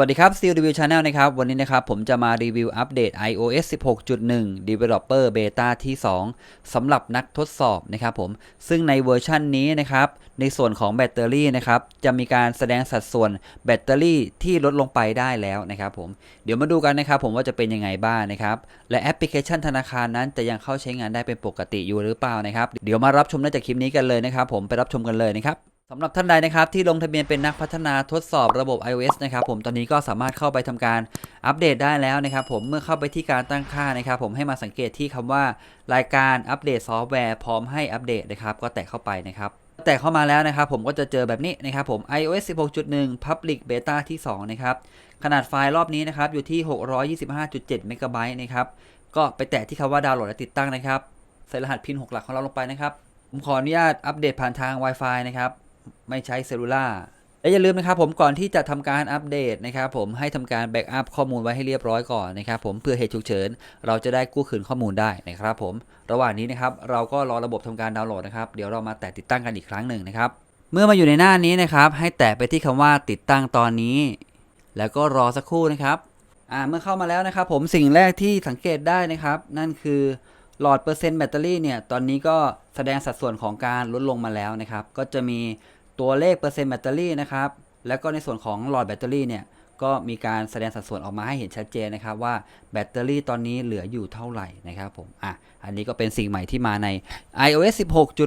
วัสดีครับ Steel Review Channel นะครับ วันนี้นะครับผมจะมารีวิวอัปเดต iOS 16.1 Developer Beta ที่ 2สำหรับนักทดสอบนะครับผม ซึ่งในเวอร์ชันนี้นะครับ ในส่วนของแบตเตอรี่นะครับ จะมีการแสดงสัดส่วนแบตเตอรี่ที่ลดลงไปได้แล้วนะครับผม เดี๋ยวมาดูกันนะครับผมว่าจะเป็นยังไงบ้างนะครับ และแอปพลิเคชันธนาคารนั้นจะยังเข้าใช้งานได้เป็นปกติอยู่หรือเปล่านะครับ เดี๋ยวมารับชมได้จากคลิปนี้กันเลยนะครับผม ไปรับชมกันเลยนะครับ สำหรับท่านใดนะครับที่ลงทะเบียนเป็นนักพัฒนาทดสอบระบบ iOS นะครับผมตอนนี้ก็สามารถเข้าไปทำการอัปเดตได้แล้วนะครับผมเมื่อเข้าไปที่การตั้งค่านะครับผมให้มาสังเกตที่คำว่ารายการอัปเดตซอฟต์แวร์พร้อมให้อัปเดตนะครับก็แตะเข้าไปนะครับแตะเข้ามาแล้วนะครับผมก็จะเจอแบบนี้นะครับผม iOS 16.1 Public Beta ที่2นะครับขนาดไฟล์รอบนี้นะครับอยู่ที่ 625.7เมกะไบต์นะครับก็ไปแตะที่คำว่าดาวน์โหลดและติดตั้งนะครับใส่รหัสพิน 6 หลักของเราลงไปนะครับผมขออนุญาตอัปเดตผ่านทาง Wi-Fi นะครับ ไม่ใช้เซลลูล่าและอย่าลืมนะครับผมก่อนที่จะทำการอัปเดตนะครับผมให้ทำการแบ็กอัพข้อมูลไว้ให้เรียบร้อยก่อนนะครับผมเพื่อเหตุฉุกเฉิน เราจะได้กู้คืนข้อมูลได้นะครับผมระหว่างนี้นะครับเราก็รอระบบทำการดาวน์โหลดนะครับเดี๋ยวเรามาแตะติดตั้งกันอีกครั้งหนึ่งนะครับเมื่อมาอยู่ในหน้านี้นะครับให้แตะไปที่คำว่าติดตั้งตอนนี้ แล้วก็รอสักครู่นะครับอ่าเมื่อเข้ามาแล้วนะครับผมสิ่งแรกที่สังเกตได้นะครับ นั่นคือหลอดเปอร์เซ็นต์แบตเตอรี่เนี่ยตอนนี้ก็แสดงสัดส่วนของการลดลงมาแล้วนะครับก็จะมี ตัวเลขเปอร์เซ็นต์แบตเตอรี่นะครับ แล้วก็ในส่วนของหลอดแบตเตอรี่เนี่ยก็มีการแสดงสัดส่วนออกมาให้เห็นชัดเจนนะครับว่าแบตเตอรี่ตอนนี้เหลืออยู่เท่าไหร่นะครับผม อะ อันนี้ก็เป็นสิ่งใหม่ที่มาใน iOS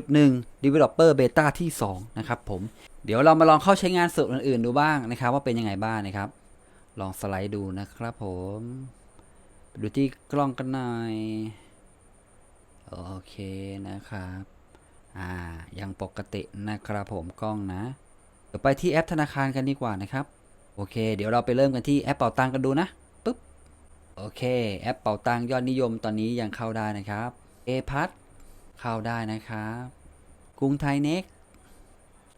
16.1 Developer Beta ที่ 2 นะครับผม เดี๋ยวเรามาลองเข้าใช้งานส่วนอื่นๆดูบ้างนะครับ ว่าเป็นยังไงบ้างนะครับ ลองสไลด์ดูนะครับผม ดูที่กล้องกันหน่อย โอเคนะครับ อ่ายังปกตินะครับผมกล้องนะ เดี๋ยวไปที่แอปธนาคารกันดีกว่านะครับ โอเค เดี๋ยวเราไปเริ่มกันที่แอปเป่าตังกันดูนะปึ๊บโอเค แอปเป่าตังยอดนิยมตอนนี้ยังเข้าได้นะครับเอพัทเข้าได้นะครับกรุงไทยเน็ก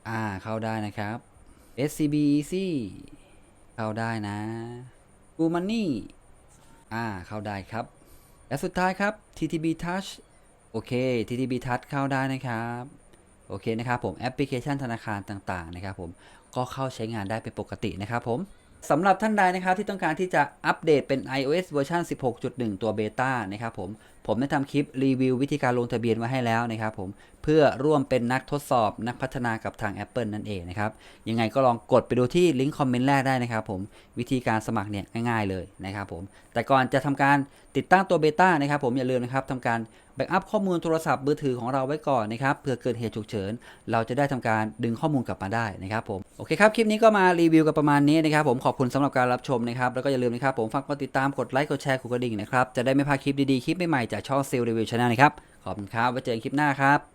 อ่าเข้าได้นะครับ SCB Easy เข้าได้นะกูมันนี่อ่าเข้าได้ครับ และสุดท้ายครับ TTB Touch โอเค TTB Touch เข้าได้นะครับ โอเคนะครับผมแอปพลิเคชันธนาคารต่างๆนะครับผมก็เข้าใช้งานได้เป็นปกตินะครับผมสำหรับท่านใดนะครับที่ต้องการที่จะอัปเดตเป็น iOS เวอร์ชัน16.1 ตัวเบต้านะครับผมผมได้ทำคลิปรีวิววิธีการลงทะเบียนไว้ให้แล้วนะครับผมเพื่อร่วมเป็นนักทดสอบนักพัฒนากับทาง Apple นั่นเองนะครับยังไงก็ลองกดไปดูที่ลิงก์คอมเมนต์แรกได้นะครับผมวิธีการสมัครเนี่ยง่ายๆเลยนะครับผมแต่ก่อนจะทำการติดตั้งตัวเบต้านะครับผมอย่าลืมนะครับทำการ แบ็กอัพข้อมูลโทรศัพท์มือถือของเราไว้ก่อนนะครับเผื่อเกิดเหตุฉุกเฉิน เราจะได้ทำการดึงข้อมูลกลับมาได้นะครับผมโอเคครับคลิปนี้ก็มารีวิวกันประมาณนี้นะครับผมขอบคุณสำหรับการรับชมนะครับแล้วก็อย่าลืมนะครับผมฝากกดติดตามกดไลค์กดแชร์กดกระดิ่งนะครับจะได้ไม่พลาดคลิปดีๆคลิปใหม่ๆจากช่องเซลล์รีวิวชาแนลนะครับขอบคุณครับไว้เจอกันคลิปหน้าครับ